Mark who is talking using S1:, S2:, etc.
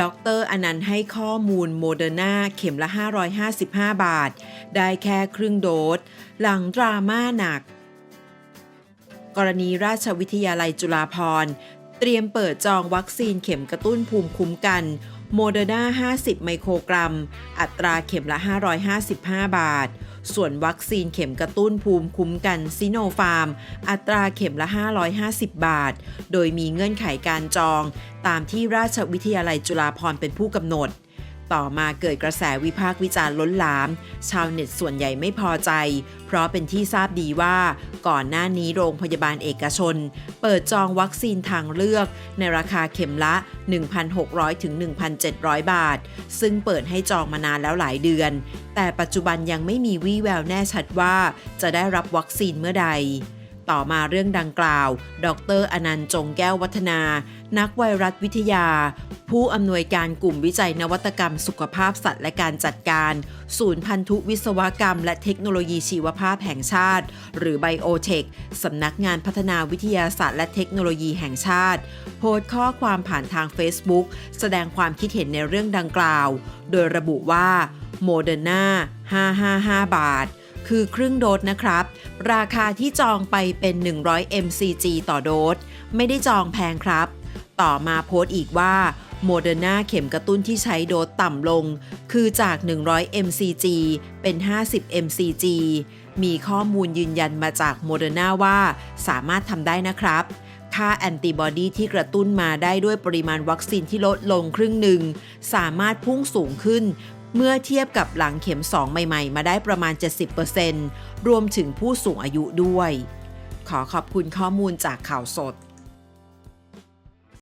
S1: ดรอนันต์ให้ข้อมูลโมเดอร์นาเข็มละ 555 บาท ได้แค่ครึ่งโดส หลังดราม่าหนัก กรณีราชวิทยาลัยจุฬาภรณ์ เตรียมเปิดจองวัคซีนเข็มกระตุ้นภูมิคุ้มกันโมเดอร์นา50 ไมโครกรัม อัตราเข็มละ 555 บาท ส่วนวัคซีนเข็มกระตุ้นภูมิคุ้มกันซิโนฟาร์ม อัตราเข็มละ 550 บาท โดยมีเงื่อนไขการจอง ตามที่ราชวิทยาลัยจุฬาภรณ์เป็นผู้กำหนด ต่อมาเกิดกระแสวิพากษ์วิจารณ์ล้นหลาม ชาวเน็ตส่วนใหญ่ไม่พอใจ เพราะเป็นที่ทราบดีว่า ก่อนหน้านี้โรงพยาบาลเอกชน เปิดจองวัคซีนทางเลือก ในราคาเข็มละ 1,600 ถึง 1,700 บาท ซึ่งเปิดให้จองมานานแล้วหลายเดือน แต่ปัจจุบันยังไม่มีวี่แววแน่ชัดว่า จะได้รับวัคซีนเมื่อใด ต่อมาเรื่องดังกล่าว ดรอนันต์จงแก้ววัฒนา นักไวรัสวิทยา ผู้อำนวยการกลุ่มวิจัยนวัตกรรมสุขภาพสัตว์และการจัดการ ศูนย์พันธุวิศวกรรม และเทคโนโลยีชีวภาพแห่งชาติ หรือไบโอเทคสำนักงานพัฒนาวิทยาศาสตร์และเทคโนโลยีแห่งชาติ โพสต์ข้อความผ่านทาง Facebook แสดงความคิดเห็นในเรื่องดังกล่าว โดยระบุว่าโมเดอร์นา555 บาท คือครึ่งโดสนะครับ ราคาที่จองไปเป็น 100 mcg ต่อโดส ไม่ได้จองแพงครับ ต่อมาโพสต์อีกว่าโมเดอร์นาเข็มกระตุ้นที่ใช้โดสต่ำลง คือจาก 100 mcg เป็น 50 mcg มีข้อมูลยืนยันมาจากโมเดอร์นาว่าสามารถทำได้นะครับ ค่าแอนติบอดีที่กระตุ้นมาได้ด้วยปริมาณวัคซีนที่ลดลงครึ่งหนึ่ง สามารถพุ่งสูงขึ้น เมื่อเทียบกับหลังเข็ม 2 ใหม่ ๆ มาได้ประมาณ 70%รวมถึงผู้สูงอายุด้วย ขอขอบคุณข้อมูลจากข่าวสด